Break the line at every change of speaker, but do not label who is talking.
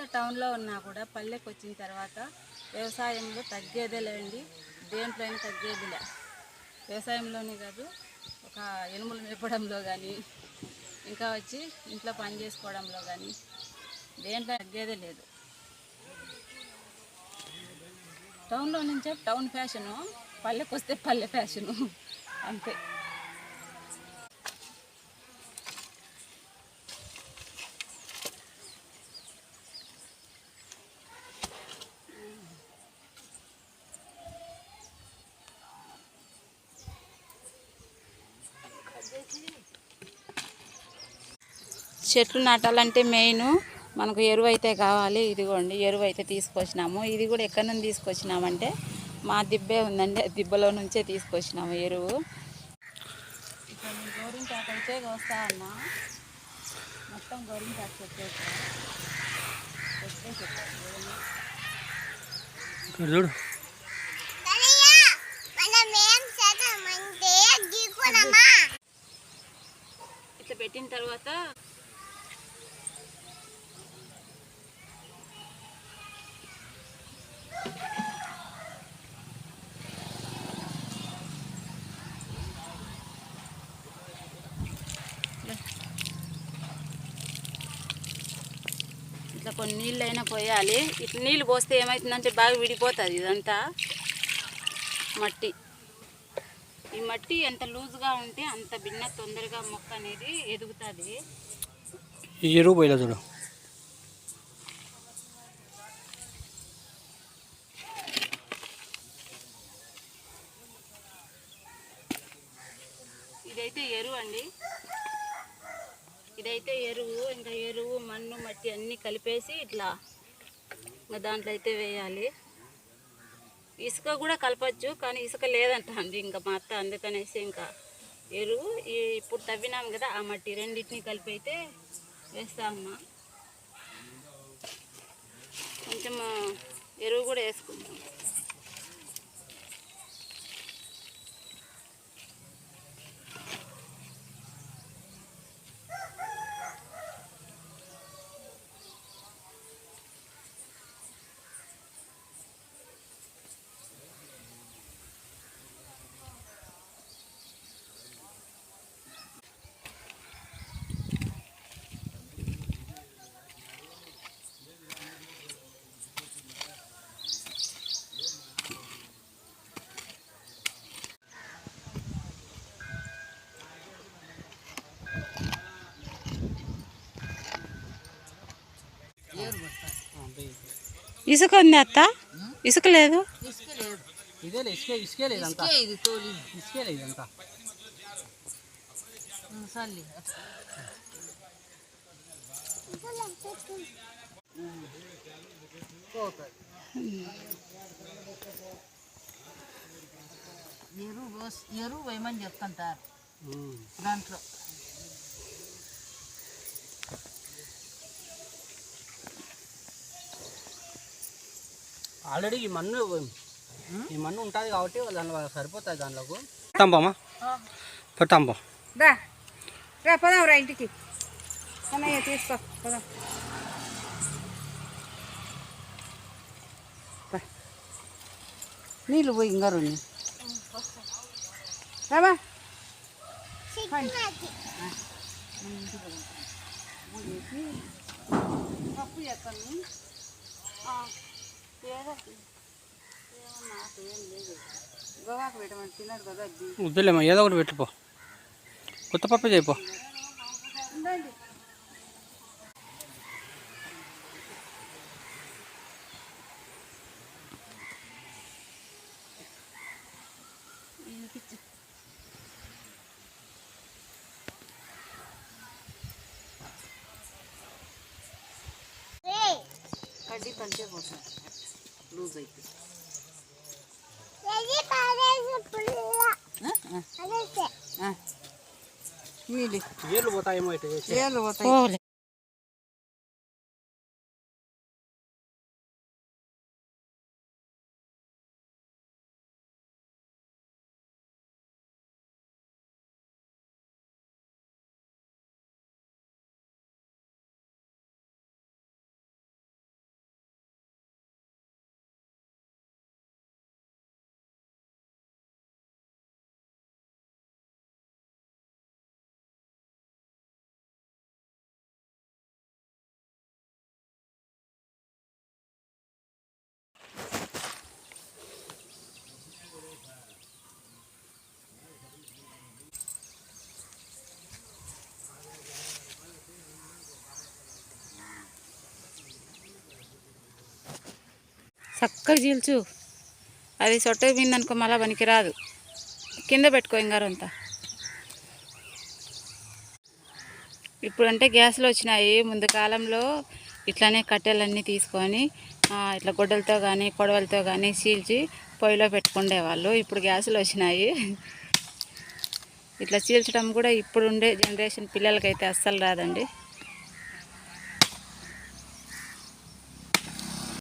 ఎంత టౌన్లో ఉన్నా కూడా పల్లెకి వచ్చిన తర్వాత వ్యవసాయంలో తగ్గేదే లేండి. దేంట్లో అయినా తగ్గేదిలే. వ్యవసాయంలోనే కాదు ఒక ఎనుములు మేపడంలో కానీ ఇంకా వచ్చి ఇంట్లో పని చేసుకోవడంలో కానీ దేంట్లో తగ్గేదే లేదు. టౌన్లో నుంచే టౌన్ ఫ్యాషను పల్లెకి వస్తే పల్లె ఫ్యాషను అంతే. చెట్లు నాటాలంటే మెయిన్ మనకు ఎరువు అయితే కావాలి. ఇదిగోండి ఎరువు అయితే తీసుకొచ్చినాము. ఇది కూడా ఎక్కడి నుంచి తీసుకొచ్చినామంటే మా దిబ్బే ఉందండి. ఆ దిబ్బలో నుంచే తీసుకొచ్చినాము ఎరువు. గోరింటాకు అయితే వస్తా అన్నా. మొత్తం గోరింటాకు
చూడు.
ఇట్లా పెట్టిన తర్వాత కొన్ని నీళ్ళు అయినా పోయాలి. ఇట్లా నీళ్ళు పోస్తే ఏమవుతుందంటే బాగా విడిపోతుంది ఇదంతా. మట్టి. ఈ మట్టి ఎంత లూజ్గా ఉంటే అంత భిన్న తొందరగా మొక్క అనేది ఎదుగుతుంది.
ఎరువు పోయిలా చూడు.
ఇదైతే ఎరువు అండి ఇదైతే ఎరువు ఇంకా ఎరువు మన్ను మట్టి అన్నీ కలిపేసి ఇట్లా ఇంకా దాంట్లో అయితే వేయాలి. ఇసుక కూడా కలపచ్చు కానీ ఇసుక లేదంట అండి ఇంకా మా అత్త అందుకనేసి ఇంకా ఎరువు. ఇప్పుడు తవ్వినాం కదా ఆ మట్టి రెండింటిని కలిపి అయితే వేస్తామమ్మా. కొంచెం ఎరువు కూడా వేసుకుంటాం ఇసుక ఉంది అత్త. ఇసుక లేదు.
ఇదే ఇసుకే ఇసుకే లేదంతా ఇసుకే లేదంతా
ఎరువు ఎరువు వేయమని చెప్తుంటారు దాంట్లో.
ఆల్రెడీ ఈ మన్ను ఈ మన్ను ఉంటుంది కాబట్టి దానిలో సరిపోతుంది దాంట్లోకి పెడతాంపమ్మా పెడతాంపా
రా రా పదాం రా ఇంటికి. అన్నయ్య తీసుకో పదాం. నీళ్ళు పోయి ఇంకా రెండు రాబా పప్పు చేస్తాను
వద్దులేమ్మా ఏదో ఒకటి పెట్టుపో కొత్త పప్పు చేయిపో
కడ్డీ కంటే పోతాను లూజ్ అయితే నీళ్ళు.
ఏళ్ళు పోతాయేమో ఇటు
ఏళ్ళు పోతాయి.
చక్కగా చీల్చు. అది సొట్ట పోయిందనుకో మళ్ళీ పనికి రాదు కింద పెట్టుకో ఇంగారంతా ఇప్పుడంటే గ్యాస్లు వచ్చినాయి. ముందు కాలంలో ఇట్లానే కట్టెలన్నీ తీసుకొని ఇట్లా గొడ్డలతో కానీ కొడవలతో కానీ చీల్చి పొయ్యిలో పెట్టుకుండేవాళ్ళు. ఇప్పుడు గ్యాసులు వచ్చినాయి. ఇట్లా చీల్చడం కూడా ఇప్పుడు ఉండే జనరేషన్ పిల్లలకైతే అస్సలు రాదండి.